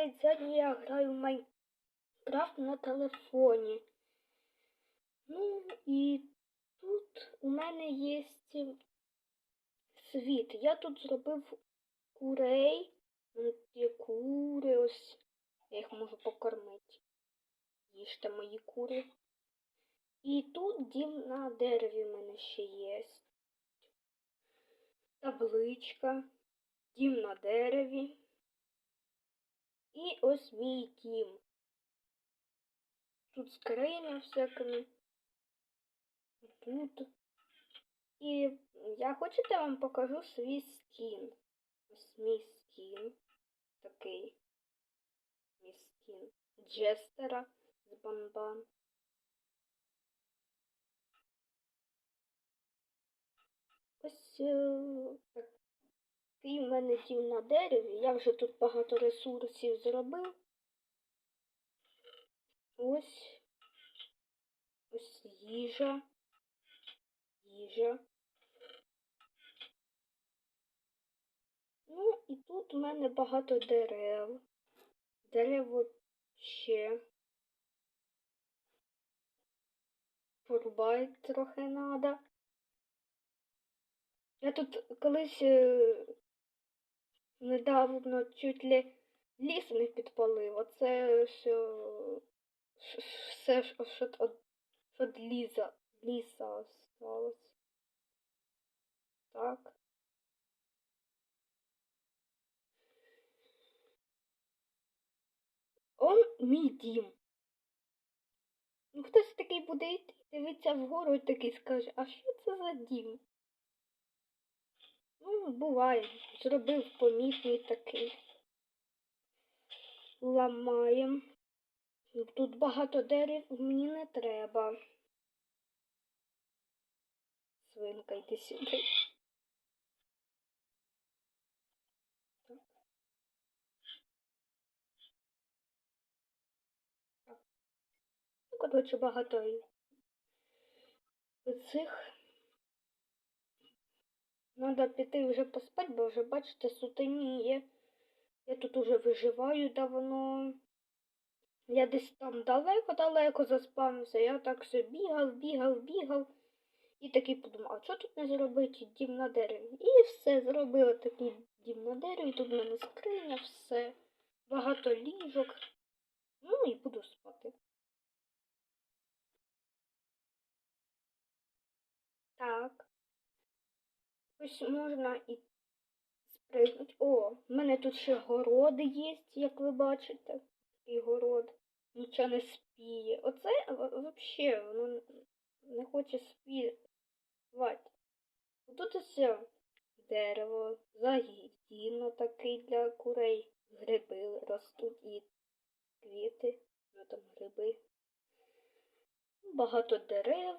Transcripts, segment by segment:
Сьогодні я граю в Майнкрафт на телефоні. Ну і тут у мене є світ. Я тут зробив курей. Є кури ось. Я їх можу покормити. Їжте мої кури. І тут дім на дереві в мене ще є. Табличка. Дім на дереві. І ось мій дім. Тут скриня всякими. Тут. І я хочете вам покажу свій скін. Ось мій скін. Такий. Мій скін. Джестера з Банбан. Ось е, в мене дім на дереві. Я вже тут багато ресурсів зробив. Ось. Ось їжа. Їжа. Ну, і тут у мене багато дерев. Дерево ще. Порубати трохи надо. Я тут колись е, недавно чуть ли ліс не підпалив. Оце що все, що, що, що, ліса осталось. Так. Он мій дім. Ну, хтось такий буде йти, дивиться вгору і такий скаже, а що це за дім? Ну, буває, зробив помітний такий. Ламаємо. Тут багато дерев мені не треба. Свинка, йди сюди. Ну, коротше, багато цих. Надо піти вже поспати, бо вже, бачите, сутеніє. Я тут уже виживаю давно. Я десь там далеко-далеко заспавнився. Я так все бігав, бігав, бігав. І такий подумав, а що тут не зробити дім на дереві? І все, зробила такий дім на дереві. Тут в мене скриня, все. Багато ліжок. Ну і Ось можна і спригнути. О, в мене тут ще городи є, як ви бачите. Такий город. Нічого не спіє. Оце взагалі воно не хоче співати. Тут усе дерево, загідно такий для курей. Гриби ростуть і квіти. Ну там гриби. Багато дерев,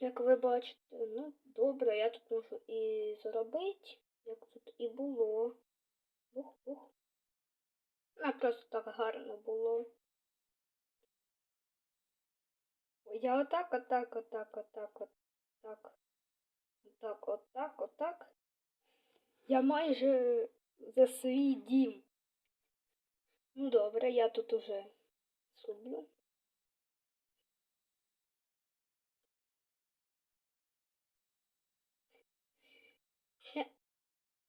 як ви бачите. Ну, добре, я тут можу і зробити, як тут і було. Бух-бух. А просто так гарно було. Я отак, отак, отак, отак, отак. Отак, отак, отак. Я майже за свій дім. Ну добре, я тут уже зроблю.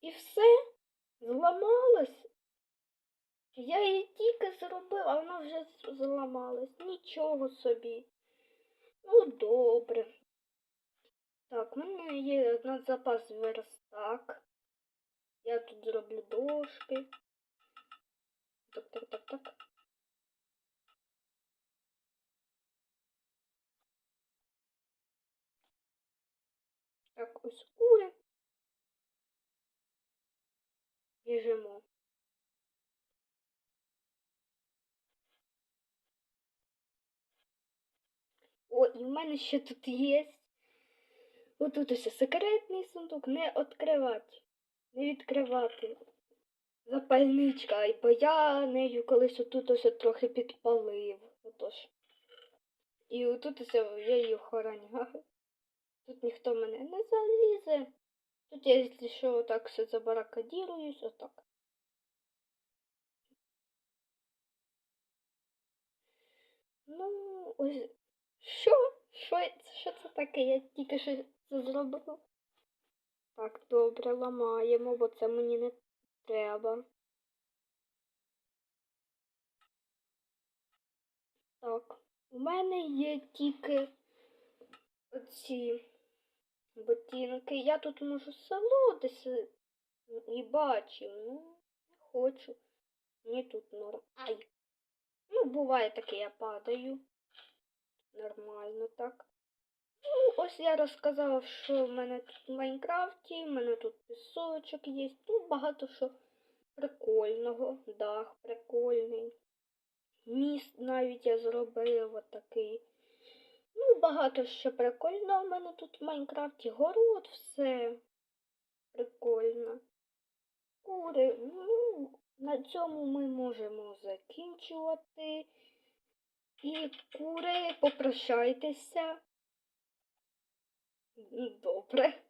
І все зламалось. Я її тільки зробив, а вона вже зламалась. Нічого собі. Ну, добре. Так, в мене є на запас верстак. Я тут зроблю дошки. Так, так, так, так. Так, ось кури. Біжимо. О, і в мене ще тут є. Отут ось секретний сундук. Не відкривати. Не відкривати. Запальничка. і Бо я нею колись отут ось трохи підпалив. Отож. І отут ось я її охороняю. Тут ніхто мене не залізе. Тут я якщо отак все забаракадіруюсь, отак. Ну, ось що? Що що це таке? Я тільки що це зробила. Так, добре, ламаємо, бо це мені не треба. Так, у мене є тільки оці ботинки. Я тут можу село десь і бачив. Ну, не хочу. Мені тут норм. Ай. Ну, буває таке, я падаю. Нормально так. Ну, ось я розказала, що в мене тут в Майнкрафті, в мене тут пісочок є. Тут багато що прикольного. Дах прикольний. Міст навіть я зробив отакий. Ну, багато що прикольного в мене тут в Майнкрафті. Город, все прикольно. Кури, ну, на цьому ми можемо закінчувати. І кури, попрощайтеся. Добре.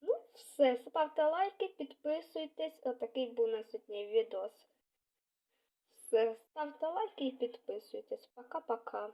Ну, все, ставте лайки, підписуйтесь. Отакий був на сьогодні відос. Все, ставте лайки і підписуйтесь. Пока-пока.